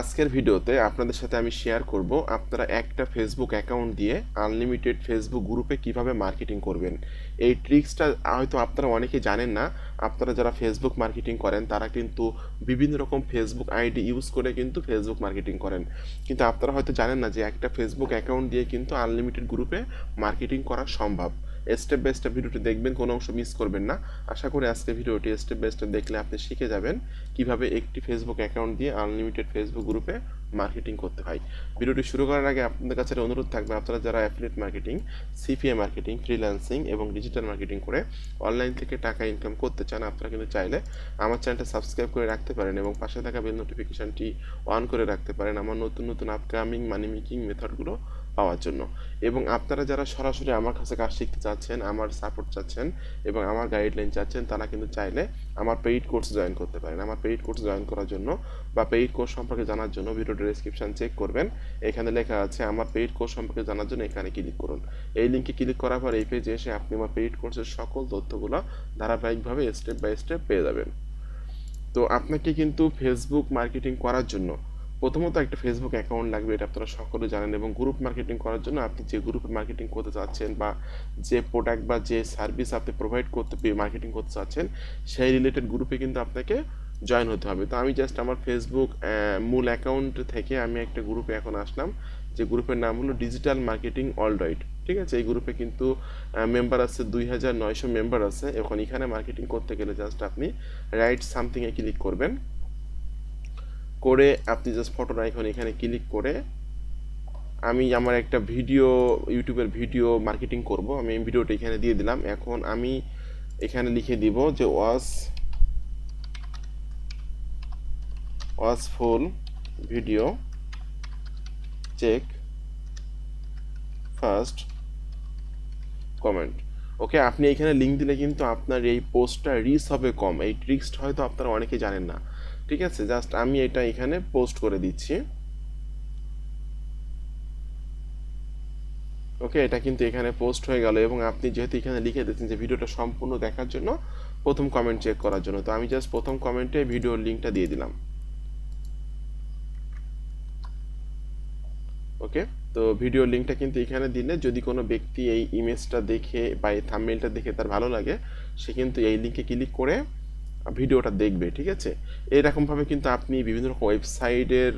আজকের ভিডিওতে আপনাদের সাথে আমি শেয়ার করব আপনারা একটা ফেসবুক অ্যাকাউন্ট দিয়ে আনলিমিটেড ফেসবুক গ্রুপে কীভাবে মার্কেটিং করবেন। এই ট্রিক্সটা হয়তো আপনারা অনেকে জানেন না, আপনারা যারা ফেসবুক মার্কেটিং করেন, তারা কিন্তু বিভিন্ন রকম ফেসবুক আইডি ইউজ করে কিন্তু ফেসবুক মার্কেটিং করেন। কিন্তু আপনারা হয়তো জানেন না যে একটা ফেসবুক অ্যাকাউন্ট দিয়ে কিন্তু আনলিমিটেড গ্রুপে মার্কেটিং করা সম্ভব। স্টেপ বাই স্টেপ ভিডিওটি দেখবেন, কোনো অংশ মিস করবেন না। আশা করি আজকে ভিডিওটি স্টেপ বাই স্টেপ দেখলে আপনি শিখে যাবেন কীভাবে একটি ফেসবুক অ্যাকাউন্ট দিয়ে আনলিমিটেড ফেসবুক গ্রুপে মার্কেটিং করতে হয়। ভিডিওটি শুরু করার আগে আপনাদের কাছে অনুরোধ থাকবে, আপনারা যারা affiliate marketing CPA marketing freelancing এবং ডিজিটাল মার্কেটিং করে অনলাইন থেকে টাকা ইনকাম করতে চান, আপনারা কিন্তু চাইলে আমার চ্যানেলটা সাবস্ক্রাইব করে রাখতে পারেন এবং পাশে থাকা বেল নোটিফিকেশনটি অন করে রাখতে পারেন। আমার নতুন নতুন আপকামিং মানি মেকিং মেথডগুলো পাওয়ার জন্য। এবং আপনারা যারা সরাসরি আমার কাছে কাজ শিখতে চাচ্ছেন, আমার সাপোর্ট চাচ্ছেন এবং আমার গাইডলাইন চাচ্ছেন, তারা কিন্তু চাইলে আমার পেইড কোর্স জয়েন করতে পারেন। আমার পেইড কোর্স জয়েন করার জন্য বা পেইড কোর্স সম্পর্কে জানার জন্য ভিডিও ডেসক্রিপশন চেক করবেন। এখানে লেখা আছে, আমার পেইড কোর্স সম্পর্কে জানার জন্য এখানে ক্লিক করুন। এই লিঙ্কে ক্লিক করার পর এই পেজে এসে আপনি আমার পেইড কোর্সের সকল তথ্যগুলো ধারাবাহিকভাবে স্টেপ বাই স্টেপ পেয়ে যাবেন। তো আপনাকে কিন্তু ফেসবুক মার্কেটিং করার জন্য প্রথমত একটা ফেসবুক অ্যাকাউন্ট লাগবে, এটা আপনারা সকলে জানেন এবং গ্রুপ মার্কেটিং করার জন্য আপনি যে গ্রুপে মার্কেটিং করতে চাচ্ছেন বা যে প্রোডাক্ট বা যে সার্ভিস আপনি প্রোভাইড করতে মার্কেটিং করতে চাচ্ছেন, সেই রিলেটেড গ্রুপে কিন্তু আপনাকে জয়েন হতে হবে। তো আমি জাস্ট আমার ফেসবুক মূল অ্যাকাউন্ট থেকে আমি একটা গ্রুপে এখন আসলাম, যে গ্রুপের নাম হলো ডিজিটাল মার্কেটিং অলরাইট ঠিক আছে? এই গ্রুপে কিন্তু মেম্বার আছে দুই হাজার নয়শো মেম্বার আছে, এখন এখানে মার্কেটিং করতে গেলে জাস্ট আপনি রাইট সামথিংয়ে ক্লিক করবেন। করে আপনি জাস্ট ফটোর আইকন এখানে ক্লিক করে আমি আমার একটা ভিডিও ইউটিউবের ভিডিও মার্কেটিং করব। আমি ভিডিওটা এখানে দিয়ে দিলাম। এখন আমি এখানে লিখে দিব যে watch watch full video check first comment okay আপনি এখানে লিঙ্ক দিলে কিন্তু আপনার এই পোস্টটা রিচ হবে কম। এই ট্রিক্সটা হয়তো আপনারা অনেকে জানেন না। ঠিক আছে? জাস্ট আমি এটা এখানে পোস্ট করে দিচ্ছি। ওকে এটা কিন্তু এখানে পোস্ট হয়ে গেল এবং আপনি যেহেতু এখানে লিখে দিচ্ছেন যে ভিডিওটা সম্পূর্ণ দেখার জন্য প্রথম কমেন্ট চেক করার জন্য। তো আমি জাস্ট প্রথম কমেন্টে ভিডিওর লিঙ্কটা দিয়ে দিলাম। ওকে তো ভিডিও লিঙ্কটা কিন্তু এখানে দিলে যদি কোনো ব্যক্তি এই ইমেজটা দেখে বা এই থাম্বনেলটা দেখে তার ভালো লাগে, সে কিন্তু এই লিঙ্কে ক্লিক করে ভিডিওটা দেখবে, ঠিক আছে? এরকমভাবে কিন্তু আপনি বিভিন্ন রকম ওয়েবসাইটের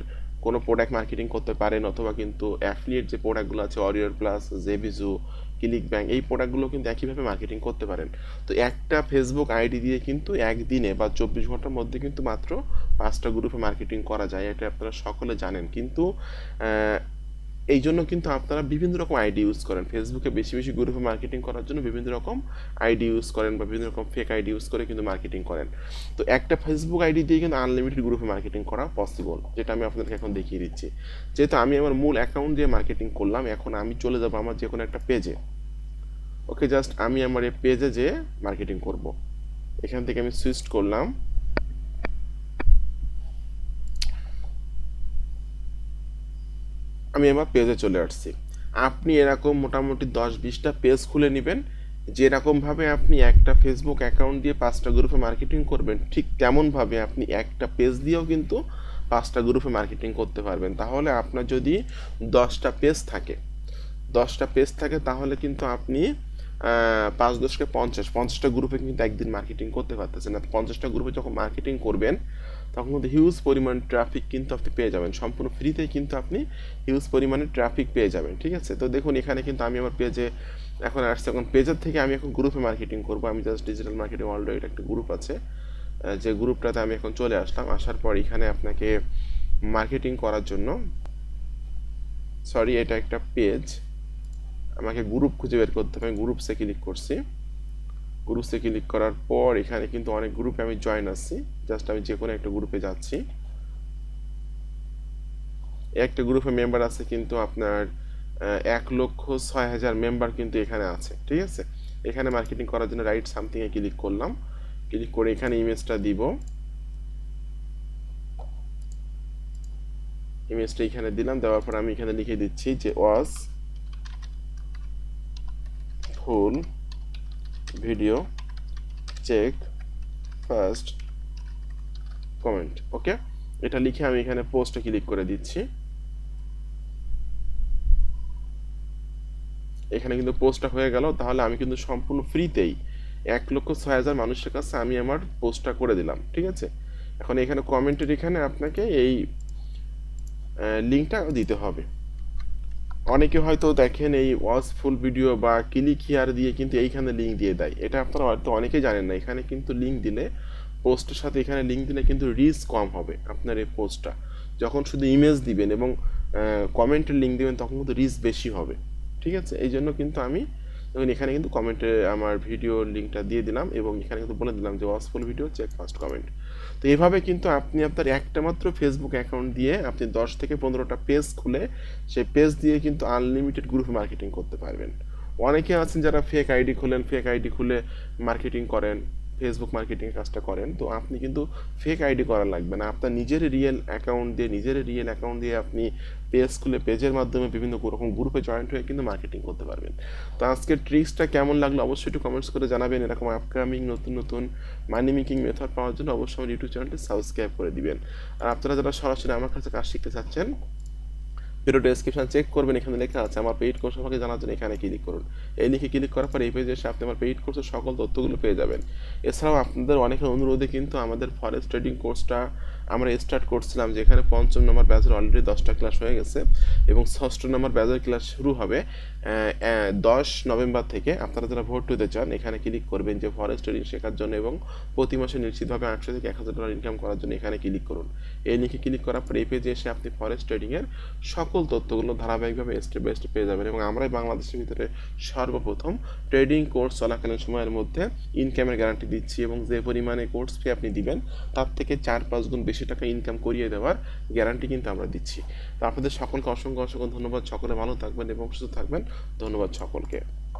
কোনো প্রোডাক্ট মার্কেটিং করতে পারেন অথবা কিন্তু অ্যাফিলিয়েট যে প্রোডাক্টগুলো আছে অরিয়র প্লাস জেভিজু ক্লিক ব্যাঙ্ক এই প্রোডাক্টগুলো কিন্তু একইভাবে মার্কেটিং করতে পারেন। তো একটা ফেসবুক আইডি দিয়ে কিন্তু একদিনে বা চব্বিশ ঘণ্টার মধ্যে কিন্তু মাত্র পাঁচটা গ্রুপে মার্কেটিং করা যায়, এটা আপনারা সকলে জানেন। কিন্তু এই জন্য কিন্তু আপনারা বিভিন্ন রকম আইডি ইউজ করেন। ফেসবুকে বেশি বেশি গ্রুপে মার্কেটিং করার জন্য বিভিন্ন রকম আইডি ইউজ করেন বা বিভিন্ন রকম ফেক আইডি ইউজ করে কিন্তু মার্কেটিং করেন। তো একটা ফেসবুক আইডি দিয়ে কিন্তু আনলিমিটেড গ্রুপে মার্কেটিং করা পসিবল যেটা আমি আপনাদেরকে এখন দেখিয়ে দিচ্ছি। যেহেতু আমি আমার মূল অ্যাকাউন্ট দিয়ে মার্কেটিং করলাম, এখন আমি চলে যাব আমার যে কোনো একটা পেজে ওকে জাস্ট আমি আমার এই পেজে যেয়ে মার্কেটিং করব। এখান থেকে আমি সুইচ করলাম। আমি আমার পেজে চলে আসছি। আপনি এরকম মোটামুটি দশ বিশটা পেজ খুলে নেবেন যেরকমভাবে আপনি একটা ফেসবুক অ্যাকাউন্ট দিয়ে পাঁচটা গ্রুপে মার্কেটিং করবেন, ঠিক তেমনভাবে আপনি একটা পেজ দিয়েও কিন্তু পাঁচটা গ্রুপে মার্কেটিং করতে পারবেন। তাহলে আপনার যদি দশটা পেজ থাকে, দশটা পেজ থাকে তাহলে কিন্তু আপনি পাঁচ দশকে পঞ্চাশ, পঞ্চাশটা গ্রুপে কিন্তু একদিন মার্কেটিং করতে পারতেছেন। না পঞ্চাশটা গ্রুপে যখন মার্কেটিং করবেন তখন কিন্তু হিউজ পরিমাণ ট্রাফিক কিন্তু আপনি পেয়ে যাবেন। সম্পূর্ণ ফ্রিতেই কিন্তু আপনি হিউজ পরিমাণে ট্রাফিক পেয়ে যাবেন, ঠিক আছে? তো দেখুন, এখানে কিন্তু আমি আমার পেজে এখন আসছে। এখন পেজের থেকে আমি এখন গ্রুপে মার্কেটিং করব। আমি জাস্ট ডিজিটাল মার্কেটিং অলরেডি একটা গ্রুপ আছে। যে গ্রুপটাতে আমি এখন চলে আসলাম। আসার পর এখানে আপনাকে মার্কেটিং করার জন্য সরি এটা একটা পেজ আমাকে গ্রুপ খুঁজে বের করতে হবে। আমি গ্রুপসে ক্লিক করছি। গ্রুপসে ক্লিক করার পর এখানে কিন্তু অনেক গ্রুপে আমি জয়েন আসছি জাস্ট আমি যে কোনো একটা গ্রুপে যাচ্ছি। একটা গ্রুপে মেম্বার আছে কিন্তু আপনার এক লক্ষ ছয় হাজার মেম্বার কিন্তু এখানে আছে, ঠিক আছে? এখানে মার্কেটিং করার জন্য রাইট সামথিংয়ে ক্লিক করলাম। ক্লিক করে এখানে ইমেজটা দিব। ইমেজটা এখানে দিলাম, দেওয়ার পর আমি এখানে লিখে দিচ্ছি যে watch full video check first comment okay এটা লিখে আমি এখানে পোস্টে ক্লিক করে দিচ্ছি। এখানে কিন্তু পোস্টটা হয়ে গেল, তাহলে আমি কিন্তু সম্পূর্ণ ফ্রিতেই এক লক্ষ ছয় হাজার মানুষের কাছে আমি আমার পোস্টটা করে দিলাম, ঠিক আছে? এখন এখানে কমেন্টের এখানে আপনাকে এই লিঙ্কটা দিতে হবে। অনেকে হয়তো দেখেন এই ওয়াচ ফুল ভিডিও বা ক্লিক হিয়ার দিয়ে কিন্তু এইখানে লিঙ্ক দিয়ে দেয়। এটা আপনারা হয়তো অনেকেই জানেন না, এখানে কিন্তু লিঙ্ক দিলে পোস্টের সাথে এখানে লিঙ্ক দিলে কিন্তু রিচ কম হবে আপনার এই পোস্টটা যখন শুধু ইমেজ দিবেন এবং কমেন্টের লিঙ্ক দেবেন, তখন কিন্তু রিচ বেশি হবে। ঠিক আছে? এই জন্য কিন্তু আমি এবং এখানে কিন্তু কমেন্টে আমার ভিডিও লিঙ্কটা দিয়ে দিলাম এবং এখানে কিন্তু বলে দিলাম যে watch full video check first comment তো এভাবে কিন্তু আপনি আপনার একটা মাত্র ফেসবুক অ্যাকাউন্ট দিয়ে আপনি দশ থেকে পনেরোটা পেজ খুলে সেই পেজ দিয়ে কিন্তু আনলিমিটেড গ্রুপে মার্কেটিং করতে পারবেন। অনেকে আছেন যারা ফেক আইডি খুলেন ফেক আইডি খুলে মার্কেটিং করেন। ফেসবুক মার্কেটিং কাজটা করেন, তো আপনি কিন্তু ফেক আইডি করা লাগবে না। আপনার নিজের রিয়েল অ্যাকাউন্ট দিয়ে, নিজের রিয়েল অ্যাকাউন্ট দিয়ে আপনি পেজ খুলে পেজের মাধ্যমে বিভিন্ন রকম গ্রুপে জয়েন্ট হয়ে কিন্তু মার্কেটিং করতে পারবেন। তো আজকের ট্রিক্সটা কেমন লাগল অবশ্যই একটু কমেন্টস করে জানাবেন। এরকম আপকামিং নতুন নতুন মানি মেকিং মেথড পাওয়ার জন্য অবশ্যই আমার ইউটিউব চ্যানেলটি সাবস্ক্রাইব করে দিবেন। আর আপনারা যারা সরাসরি আমার কাছে কাজ শিখতে চাচ্ছেন ভিডিও ডেসক্রিপশন চেক করবেন, এখানে লেখা আছে, আমার পেইড কোর্স সম্পর্কে জানার জন্য এখানে ক্লিক করুন। এই লিখে ক্লিক করার পর এই পেজে এসে আপনি আমার পেইড কোর্সের সকল তথ্যগুলো পেয়ে যাবেন। এছাড়াও আপনাদের অনেকের অনুরোধে কিন্তু আমাদের ফরেস্ট ট্রেডিং কোর্সটা আমরা স্টার্ট করছিলাম যেখানে পঞ্চম নম্বর ব্যাচের অলরেডি দশটা ক্লাস হয়ে গেছে এবং ষষ্ঠ নম্বর ব্যাচের ক্লাস শুরু হবে দশ নভেম্বর থেকে। আপনারা যারা ভোট হতে চান, এখানে ক্লিক করবেন যে ফরেস্ট ট্রেডিং শেখার জন্য এবং প্রতি মাসে নিশ্চিতভাবে আটশো থেকে এক হাজার ডলার ইনকাম করার জন্য এখানে ক্লিক করুন। এই লিখে ক্লিক করার পর এই পেজে এসে আপনি ফরেস্ট ট্রেডিংয়ের সকল তথ্যগুলো ধারাবাহিকভাবে স্টেপ বাই স্টেপ পেয়ে যাবেন এবং আমরাই বাংলাদেশের ভিতরে সর্বপ্রথম ট্রেডিং কোর্স চলাকালীন সময়ের মধ্যে ইনকামের গ্যারান্টি দিচ্ছি এবং যে পরিমাণে কোর্স ফি আপনি দিবেন, তার থেকে চার পাঁচ গুণ বেশি টাকা ইনকাম করিয়ে দেওয়ার গ্যারান্টি কিন্তু আমরা দিচ্ছি। তো আপনাদের সকলকে অসংখ্য অসংখ্য ধন্যবাদ। সকলে ভালো থাকবেন এবং সুস্থ থাকবেন। ধন্যবাদ সকলকে।